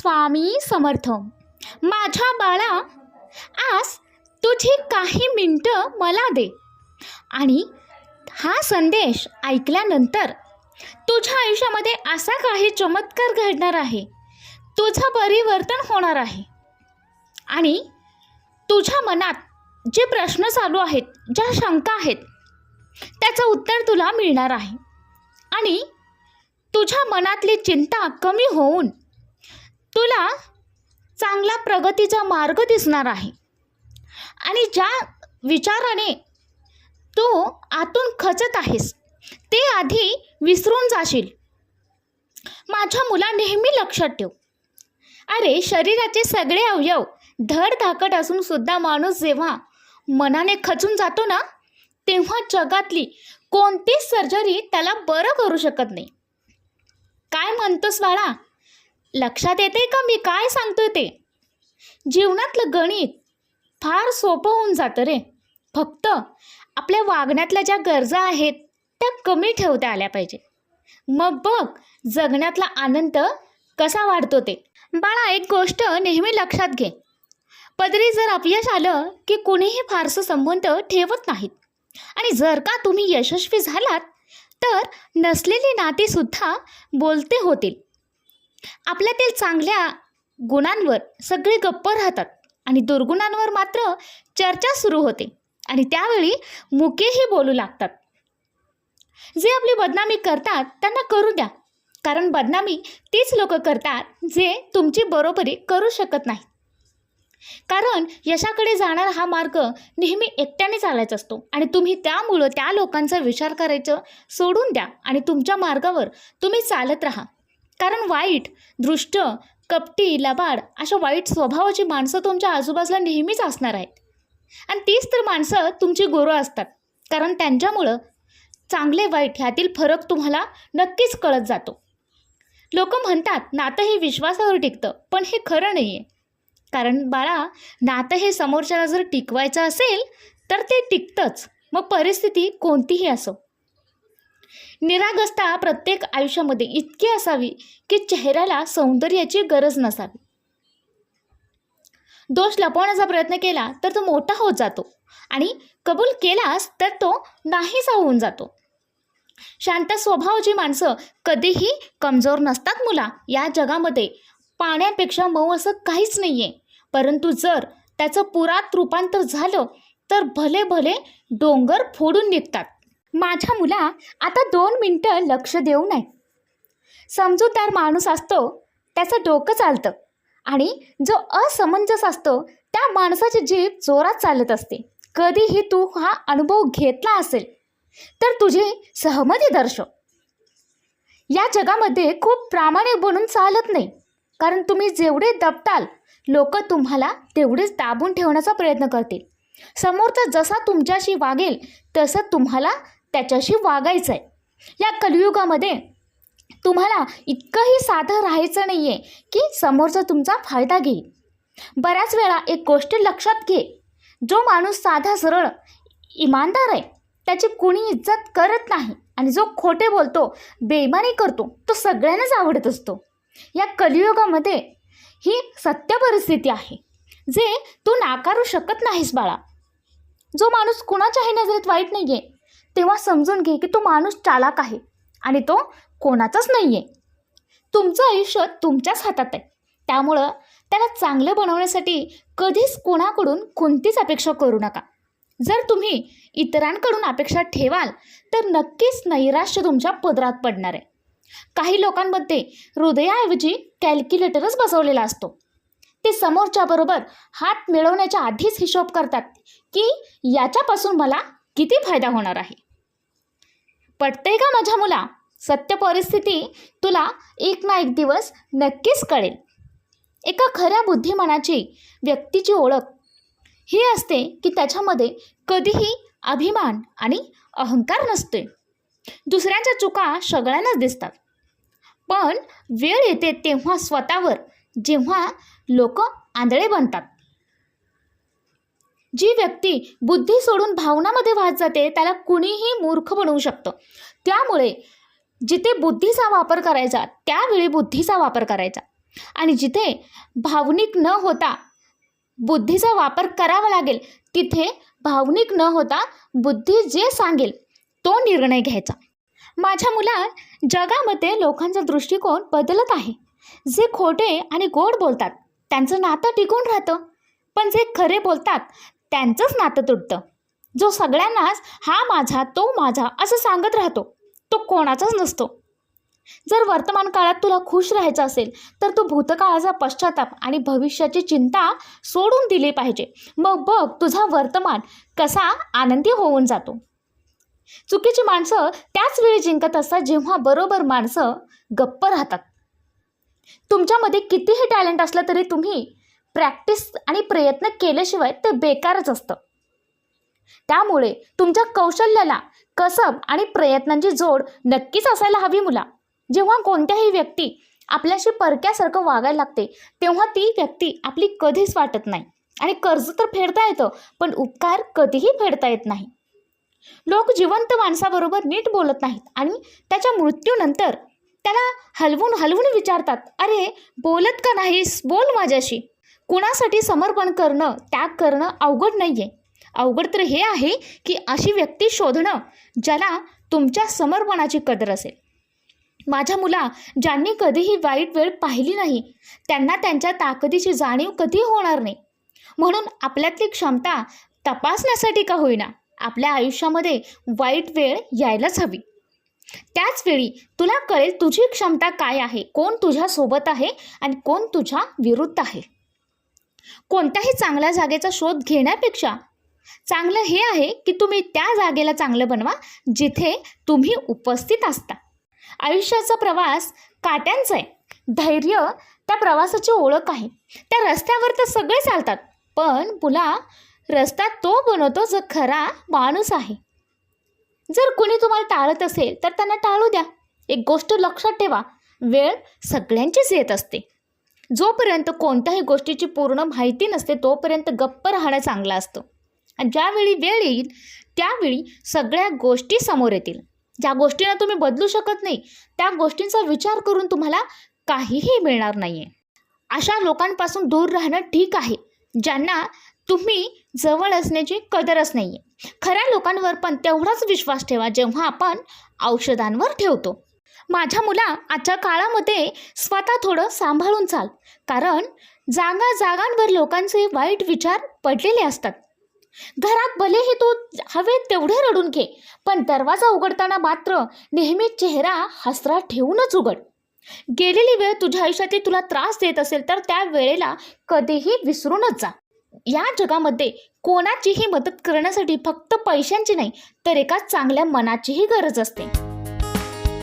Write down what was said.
स्वामी समर्थ. माझ्या बाळा आज तुझी काही मिनटं मला दे. आणि हा संदेश ऐकल्यानंतर तुझ्या आयुष्यामध्ये असा काही चमत्कार घडणार आहे. तुझं परिवर्तन होणार आहे. आणि तुझ्या मनात जे प्रश्न चालू आहेत ज्या शंका आहेत त्याचं उत्तर तुला मिळणार आहे. आणि तुझ्या मनातली चिंता कमी होऊन तुला चांगला प्रगतीचा मार्ग दिसणार आहे. आणि ज्या विचाराने तू आतून खचत आहेस ते आधी विसरून जाशील. माझ्या मुला नेहमी लक्षात ठेव. अरे शरीराचे सगळे अवयव धडधाकट असून सुद्धा माणूस जेव्हा मनाने खचून जातो ना तेव्हा जगातली कोणतीच सर्जरी त्याला बरं करू शकत नाही. काय म्हणतोस बाळा? लक्षात येते का? मी काय सांगतोय ते? जीवनातलं गणित फार सोपं होऊन जातं रे. फक्त आपल्या वागण्यातल्या ज्या गरजा आहेत त्या कमी ठेवता आल्या पाहिजे. मग बघ जगण्यातला आनंद कसा वाढतो ते. बाळा एक गोष्ट नेहमी लक्षात घे. पदरी जर अपयश आलं की कुणीही फारसं संबंध ठेवत नाहीत. आणि जर का तुम्ही यशस्वी झालात तर नसलेली नातीसुद्धा बोलते होतील. आपल्यातील चांगल्या गुणांवर सगळे गप्प राहतात आणि दुर्गुणांवर मात्र चर्चा सुरू होते आणि त्यावेळी मुकेही बोलू लागतात. जे आपली बदनामी करतात त्यांना करू द्या कारण बदनामी तीच लोक करतात जे तुमची बरोबरी करू शकत नाही कारण यशाकडे जाणारा हा मार्ग नेहमी एकट्याने चालायचा असतो आणि तुम्ही त्यामुळं त्या लोकांचा विचार करायचं सोडून द्या आणि तुमच्या मार्गावर तुम्ही चालत राहा. कारण वाईट दृष्ट कपटी लबाड अशा वाईट स्वभावाची माणसं तुमच्या आजूबाजूला नेहमीच असणार आहेत. आणि तीच तर माणसं तुमची गुरु असतात. कारण त्यांच्यामुळं चांगले वाईट ह्यातील फरक तुम्हाला नक्कीच कळत जातो. लोक म्हणतात नातं हे विश्वासावर टिकतं पण हे खरं नाही आहे कारण बाळा नातं हे समोरच्याला जर टिकवायचं असेल तर ते टिकतंच. मग परिस्थिती कोणतीही असो. निरागसता प्रत्येक आयुष्यामध्ये इतकी असावी की चेहऱ्याला सौंदर्याची गरज नसावी. दोष लपवण्याचा प्रयत्न केला तर तो मोठा होत जातो आणि कबूल केलास तर तो नाहीसा होऊन जातो. शांत स्वभावाची माणसं कधीही कमजोर नसतात मुला. या जगामध्ये पाण्यापेक्षा मऊ असं काहीच नाही आहे परंतु जर त्याचं पुरात रूपांतर झालं तर भले भले डोंगर फोडून निघतात. माझ्या मुला आता दोन मिनटं लक्ष देऊ नये. समजूतदार माणूस असतो त्याचं डोकं चालतं आणि जो असमंजस असतो त्या माणसाची जीभ जोरात चालत असते. कधीही तू हा अनुभव घेतला असेल तर तुझी सहमती दर्शव. या जगामध्ये खूप प्रामाणिक बनून चालत नाही कारण तुम्ही जेवढे दबताल लोक तुम्हाला तेवढेच दाबून ठेवण्याचा प्रयत्न करतील. समोरचा जसा तुमच्याशी वागेल तसं तुम्हाला त्याच्याशी वागायचं आहे या कलियुगामध्ये तुम्हाला इतकंही साधं राहायचं नाही आहे की समोरचा तुमचा फायदा घेईल. बऱ्याच वेळा एक गोष्ट लक्षात घे. जो माणूस साधा सरळ इमानदार आहे त्याची कुणी इज्जत करत नाही आणि जो खोटे बोलतो बेमानी करतो तो सगळ्यांनाच आवडत असतो. या कलियुगामध्ये ही सत्य परिस्थिती आहे जे तू नाकारू शकत नाहीस बाळा. जो माणूस कुणाच्याही नजरेत वाईट नाही आहे तेव्हा समजून घे की तो माणूस चालाक आहे आणि तो कोणाचाच नाही आहे तुमचं आयुष्य तुमच्याच हातात आहे. त्यामुळं त्याला चांगलं बनवण्यासाठी कधीच कोणाकडून कोणतीच अपेक्षा करू नका. जर तुम्ही इतरांकडून अपेक्षा ठेवाल तर नक्कीच नैराश्य तुमच्या पदरात पडणार आहे. काही लोकांमध्ये हृदयाऐवजी कॅल्क्युलेटरच बसवलेला असतो. ते समोरच्याबरोबर हात मिळवण्याच्या आधीच हिशोब करतात की याच्यापासून मला किती फायदा होणार आहे? पटतंय का माझ्या मुला? सत्य परिस्थिती तुला एक ना एक दिवस नक्कीच कळेल. एका खऱ्या बुद्धिमानाची व्यक्तीची ओळख. ही असते की त्याच्यामध्ये कधीही अभिमान आणि अहंकार नसते दुसऱ्यांच्या चुका सगळ्यांनाच दिसतात. पण वेळ येते तेव्हा स्वतःवर जेव्हा लोक आंधळे बनतात. जी व्यक्ती बुद्धी सोडून भावनामध्ये वाहत जाते त्याला कुणीही मूर्ख बनवू शकतं. त्यामुळे जिथे बुद्धीचा वापर करायचा त्यावेळी बुद्धीचा वापर करायचा. आणि जिथे भावनिक न होता बुद्धीचा वापर करावा लागेल तिथे भावनिक न होता बुद्धी जे सांगेल तो निर्णय घ्यायचा. माझ्या मुला जगामध्ये लोकांचा दृष्टिकोन बदलत आहे. जे खोटे आणि गोड बोलतात त्यांचं नातं टिकून राहतं. पण जे खरे बोलतात त्यांचंच नातं तुटतं. जो सगळ्यांनाच हा माझा तो माझा असं सांगत राहतो तो कोणाचाच नसतो. जर वर्तमान काळात तुला खुश राहायचं असेल तर तू भूतकाळाचा पश्चाताप आणि भविष्याची चिंता सोडून दिली पाहिजे. मग बघ तुझा वर्तमान कसा आनंदी होऊन जातो. चुकीची माणसं त्याच वेळी जिंकत असतात जेव्हा बरोबर माणसं गप्प राहतात. तुमच्यामध्ये कितीही टॅलेंट असलं तरी तुम्ही प्रॅक्टिस आणि प्रयत्न केल्याशिवाय ते बेकारच असतं. त्यामुळे तुमच्या कौशल्याला कसब आणि प्रयत्नांची जोड नक्कीच असायला हवी मुला. जेव्हा कोणत्याही व्यक्ती आपल्याशी परक्यासारखं वागायला लागते तेव्हा ती व्यक्ती आपली कधीच वाटत नाही. आणि कर्ज तर फेडता येतं पण उपकार कधीही फेडता येत नाही. लोक जिवंत माणसाबरोबर नीट बोलत नाहीत आणि त्याच्या मृत्यूनंतर त्याला हलवून हलवून विचारतात अरे बोलत का नाहीस? बोल माझ्याशी. कुणासाठी समर्पण करणं त्याग करणं अवघड नाही आहे अवघड तर हे आहे की अशी व्यक्ती शोधणं ज्याला तुमच्या समर्पणाची कदर असेल. माझ्या मुला ज्यांनी कधीही वाईट वेळ पाहिली नाही त्यांना त्यांच्या ताकदीची जाणीव कधी होणार नाही. म्हणून आपल्यातली क्षमता तपासण्यासाठी का होईना आपल्या आयुष्यामध्ये वाईट वेळ यायलाच हवी. त्याच वेळी तुला कळेल तुझी क्षमता काय आहे कोण तुझ्यासोबत आहे आणि कोण तुझ्या विरुद्ध आहे. कोणत्याही चांगल्या जागेचा शोध घेण्यापेक्षा चांगलं हे आहे की तुम्ही त्या जागेला चांगलं बनवा जिथे तुम्ही उपस्थित असता. आयुष्याचा प्रवास काट्यांचा आहे. धैर्य त्या प्रवासाची ओळख आहे. त्या रस्त्यावर तर सगळे चालतात पण मुला रस्ता तो बनवतो जो खरा माणूस आहे. जर कुणी तुम्हाला टाळत असेल तर त्यांना टाळू द्या. एक गोष्ट लक्षात ठेवा वेळ सगळ्यांचीच येत असते. जोपर्यंत कोणत्याही गोष्टीची पूर्ण माहिती नसते तोपर्यंत गप्प राहणं चांगलं असतं. आणि ज्यावेळी वेळ येईल त्यावेळी सगळ्या गोष्टी समोर येतील. ज्या गोष्टींना तुम्ही बदलू शकत नाही त्या गोष्टींचा विचार करून तुम्हाला काहीही मिळणार नाही आहे अशा लोकांपासून दूर राहणं ठीक आहे ज्यांना तुम्ही जवळ असण्याची कदरच नाही आहे खऱ्या लोकांवर पण तेवढाच विश्वास ठेवा जेव्हा आपण औषधांवर ठेवतो. माझ्या मुला आजच्या काळामध्ये स्वतः थोडं सांभाळून चाल. कारण जागा जागांवर लोकांचे वाईट विचार पडलेले असतात. घरात भलेही तू हवे तेवढे रडून घे पण दरवाजा उघडताना मात्र नेहमी चेहरा हसरा ठेवूनच उघड. गेलेली वेळ तुझ्या आयुष्यात तुला त्रास देत असेल तर त्या वेळेला कधीही विसरूनच जा. या जगामध्ये कोणाचीही मदत करण्यासाठी फक्त पैशांची नाही तर एका चांगल्या मनाचीही गरज असते.